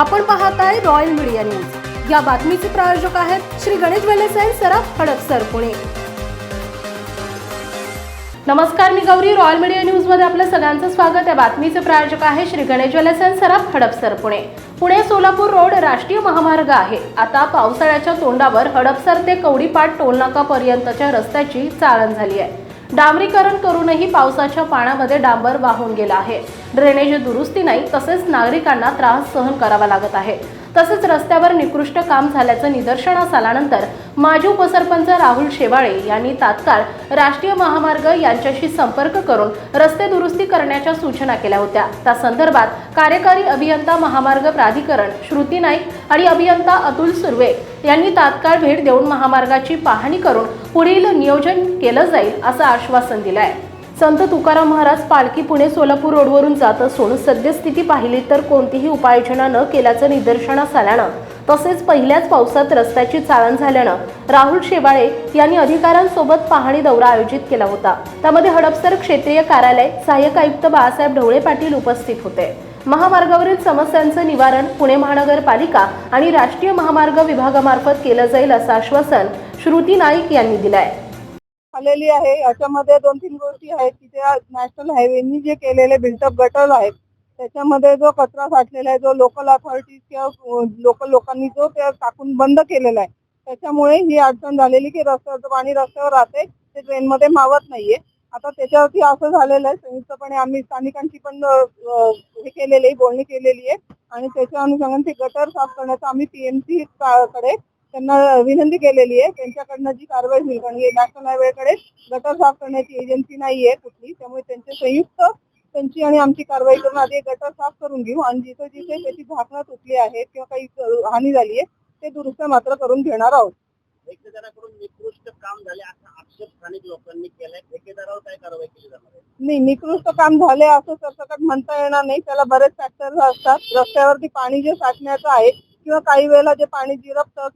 आपण पाहत आहे रॉयल मीडिया न्यूज या बातमीचे प्रायोजक आहेत श्री गणेश वेलेसाई अँड सराफ हडपसर पुणे. नमस्कार मी गौरी. रॉयल मीडिया न्यूजमध्ये आपलं सगळ्यांचं स्वागत. आहे बातमीचे प्रायोजक आहे श्री गणेश वेलेसाई अँड सराफ हडपसर पुणे. पुणे सोलापूर रोड राष्ट्रीय महामार्ग आहे. आता पावसाळ्याच्या तोंडावर हडपसर ते कवडीपाट टोलनाका पर्यंतच्या रस्त्याची चाळण झाली आहे. डांबरीकरण करूनही पावसाच्या पाण्यामध्ये डांबर वाहून गेला आहे. ड्रेनेज दुरुस्ती नाही तसेच नागरिकांना त्रास सहन करावा लागत आहे. तसेच रस्त्यावर निकृष्ट काम झाल्याचं निदर्शनास आल्यानंतर माजी उपसरपंच राहुल शेवाळे यांनी तात्काळ राष्ट्रीय महामार्ग यांच्याशी संपर्क करून रस्ते दुरुस्ती करण्याच्या सूचना केल्या होत्या. त्या संदर्भात कार्यकारी अभियंता महामार्ग प्राधिकरण श्रुती नाईक आणि अभियंता अतुल सुर्वे यांनी तात्काळ भेट देऊन महामार्गाची पाहणी करून पुढील नियोजन केलं जाईल असं आश्वासन दिलं आहे संत तुकाराम महाराज पालखी पुणे सोलापूर रोडवरून जात असून सद्यस्थिती पाहिली तर कोणतीही उपाययोजना न केल्याचं निदर्शनास आल्यानं तसेच पहिल्याच पावसात रस्त्याची चाळण झाल्यानं राहुल शेवाळे यांनी अधिकाऱ्यांसोबत पाहणी दौरा आयोजित केला होता. त्यामध्ये हडपसर क्षेत्रीय कार्यालय सहाय्यक आयुक्त बाळासाहेब ढवळे पाटील उपस्थित होते. महामार्गावरील समस्यांचं निवारण पुणे महानगरपालिका आणि राष्ट्रीय महामार्ग विभागामार्फत केलं जाईल असं आश्वासन श्रुती नाईक यांनी दिलं आहे आलेली आहे. याच्यामध्ये दोन तीन गोष्टी आहेत की त्या नॅशनल हायवेनी जे केलेले बिल्टअप गटर आहेत त्याच्यामध्ये जो कचरा साठलेला आहे जो लोकल अथॉरिटीज किंवा लोकल लोकांनी जो त्या टाकून बंद केलेला आहे त्याच्यामुळे ही अडचण झालेली की रस्त्याचं पाणी रस्त्यावर राहते ते ट्रेनमध्ये मावत नाहीये. आता त्याच्यावरती असं झालेलं आहे संयुक्तपणे आम्ही स्थानिकांची पण हे केलेली आहे बोलणी केलेली आहे. आणि त्याच्या अनुषंगाने ते गटर साफ करण्याचं आम्ही पीएमसी कडे त्यांना विनंती केलेली आहे. त्यांच्याकडनं जी कारवाई होईल कारण नॅशनल हायवेकडे गटर साफ करण्याची एजन्सी नाहीये कुठली त्यामुळे त्यांचे संयुक्त त्यांची आणि आमची कारवाई करून आधी गटर साफ करून घेऊ. आणि जिथे जिथे त्याची झाकणं तुटली आहेत किंवा काही हानी झाली आहे ते दुरुस्त मात्र करून घेणार आहोत. ठेकेदाराकडून निकृष्ट काम झाले असा आक्षेप स्थानिक लोकांनी केलाय. ठेकेदारावर काय कारवाई केली जाणार आहे? नाही निकृष्ट काम झाले असं सरसकट म्हणता येणार नाही. त्याला बरेच फॅक्टर असतात. रस्त्यावरती पाणी जे साठण्याचं आहे किंवा काही वेळेला जे पाणी जिरपतं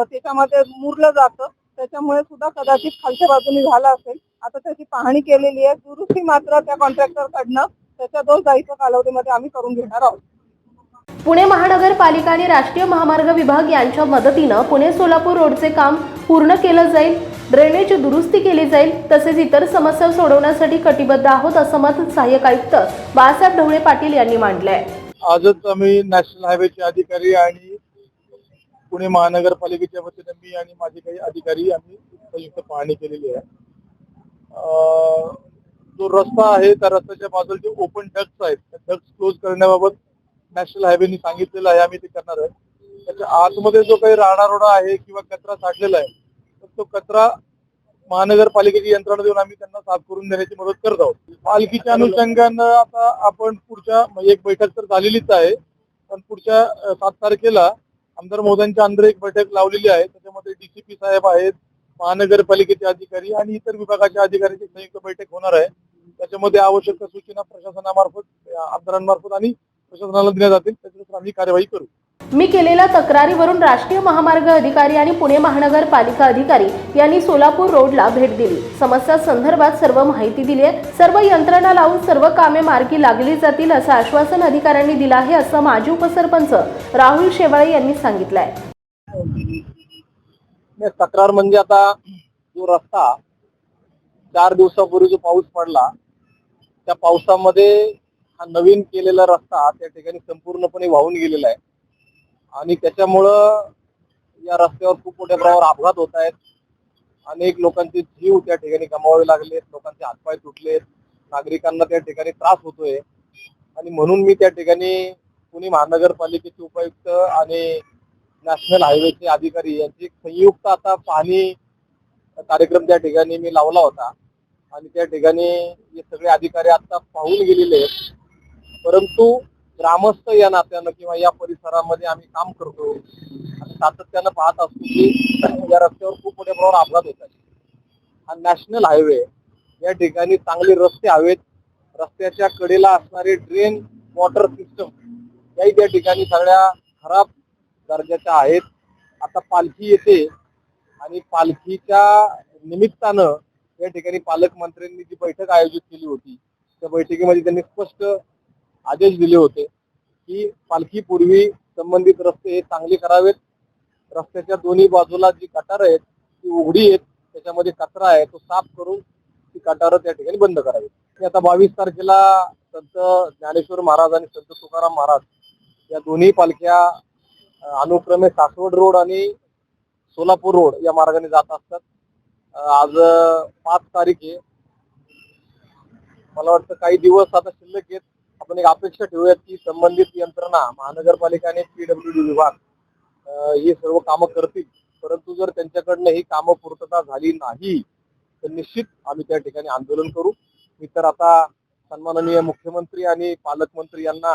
त्याच्यामध्ये मुरलं जातं त्याच्यामुळे सुद्धा कदाचित खालच्या बाजूने झालं असेल. आता त्याची पाहणी केलेली आहे. दुरुस्ती मात्र त्या कॉन्ट्रॅक्टर कडनं त्याच्या दोन दायित्व कालावधीमध्ये आम्ही करून घेणार आहोत. पुणे महानगरपालिका आणि राष्ट्रीय महामार्ग विभाग यांच्या मदतीनं पुणे सोलापूर रोडचे काम पूर्ण केलं जाईल ड्रेनेज दुरुस्ती केली जाईल तसेच इतर समस्या सोडवण्यासाठी कटिबद्ध आहोत असं मत सहाय्यक आयुक्त बाळासाहेब ढवळे पाटील यांनी मांडलंय. आजच आम्ही नॅशनल हायवेचे अधिकारी आणि पुणे महानगरपालिकेच्या वतीने मी आणि माझे काही अधिकारी आम्ही संयुक्त पाहणी केलेली आहे. जो रस्ता आहे त्या रस्त्याच्या बाजूला जे ओपन डक्ट्स आहेत त्या डक्ट्स क्लोज करण्याबाबत नॅशनल हायवेनी सांगितलेलं आहे आम्ही ते करणार आहे. त्याच्या आतमध्ये जो काही राडारोडा आहे किंवा कचरा साठलेला आहे तर तो कचरा महानगरपालिकेची यंत्रणा देऊन आम्ही त्यांना साफ करून देण्याची मदत करत आहोत. पालखीच्या अनुषंगानं आता आपण पुढच्या म्हणजे एक बैठक तर झालेलीच आहे पण पुढच्या सात तारखेला आमदार मोदांच्या अंदर एक बैठक लावलेली आहे. त्याच्यामध्ये डीसीपी साहेब आहेत महानगरपालिकेचे अधिकारी आणि इतर विभागाच्या अधिकाऱ्यांची संयुक्त बैठक होणार आहे. त्याच्यामध्ये आवश्यक सूचना प्रशासनामार्फत आमदारांमार्फत आणि प्रशासनाला दिल्या जातील त्याच्यानुसार आम्ही कार्यवाही करू. मी केलेल्या तक्रारीवरून राष्ट्रीय महामार्ग अधिकारी आणि पुणे महानगरपालिका अधिकारी यांनी सोलापूर रोडला भेट दिली. समस्या संदर्भात सर्व माहिती दिली आहे. सर्व यंत्रणा लावून सर्व कामे मार्गी लागली जातील असं आश्वासन अधिकाऱ्यांनी दिलं आहे असं माजी उपसरपंच राहुल शेवाळे यांनी सांगितलंय. आहे तक्रार म्हणजे आता जो रस्ता चार दिवसापूर्वी जो पाऊस पडला त्या पावसामध्ये हा नवीन केलेला रस्ता त्या ठिकाणी संपूर्णपणे वाहून गेलेला आहे. आणि त्याच्यामुळं या रस्त्यावर खूप मोठ्या प्रमाणावर अपघात होत आहेत. अनेक लोकांचे जीव त्या ठिकाणी गमावावे लागलेत लोकांचे हातपाय तुटलेत नागरिकांना त्या ठिकाणी त्रास होतोय. आणि म्हणून मी त्या ठिकाणी पुणे महानगरपालिकेचे उपायुक्त आणि नॅशनल हायवेचे अधिकारी यांची संयुक्त आता पाहणी कार्यक्रम त्या ठिकाणी मी लावला होता. आणि त्या ठिकाणी हे सगळे अधिकारी आता पाहून गेलेले आहेत. परंतु ग्रामस्थ या नात्यानं किंवा या परिसरामध्ये आम्ही काम करतो. आणि सातत्यानं पाहत असतो की या रस्त्यावर खूप मोठ्या प्रमाणावर अपघात होत आहे हा नॅशनल हायवे या ठिकाणी चांगले रस्ते हवेत. रस्त्याच्या कडेला असणारे ड्रेन वॉटर सिस्टम याही त्या ठिकाणी सगळ्या खराब दर्जाच्या आहेत. आता पालखी येते आणि पालखीच्या निमित्तानं या ठिकाणी पालकमंत्र्यांनी जी बैठक आयोजित केली होती त्या बैठकीमध्ये त्यांनी स्पष्ट आदेश दिले होते की पालखीपूर्वी संबंधित रस्ते हे चांगले करावेत. रस्त्याच्या दोन्ही बाजूला जी कटार आहेत ती उघडी आहेत त्याच्यामध्ये कचरा आहे तो साफ करून ती कटार त्या ठिकाणी बंद करावी आता बावीस तारखेला संत ज्ञानेश्वर महाराज आणि संत तुकाराम महाराज या दोन्ही पालख्या अनुक्रमे सासवड रोड आणि सोलापूर रोड या मार्गाने जात असतात. आज पाच तारीख आहे. मला वाटतं काही दिवस आता शिल्लक आहेत. आपण एक अपेक्षा ठेवूयात की संबंधित यंत्रणा महानगरपालिका आणि पीडब्ल्यूडी विभाग ही सर्व कामं करतील. परंतु जर त्यांच्याकडनं ही कामं पूर्तता झाली नाही तर निश्चित आम्ही त्या ठिकाणी आंदोलन करू. मी तर आता सन्माननीय मुख्यमंत्री आणि पालकमंत्री यांना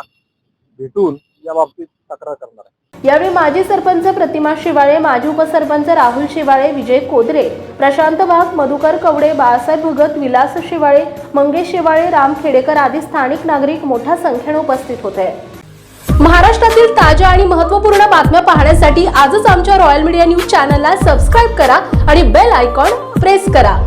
भेटून या बाबतीत तक्रार करणार आहे. यावेळी माजी सरपंच प्रतिमा शिवाळे माजी उपसरपंच राहुल शिवाळे विजय कोदरे प्रशांत वाघ मधुकर कवडे बाळासाहेब भगत विलास शिवाळे मंगेश शिवाळे राम खेडेकर आदी स्थानिक नागरिक मोठ्या संख्येने उपस्थित होते. महाराष्ट्रातील ताज्या आणि महत्त्वपूर्ण बातम्या पाहण्यासाठी आजच आमच्या रॉयल मीडिया न्यूज चॅनलला सबस्क्राईब करा आणि बेल आयकॉन प्रेस करा.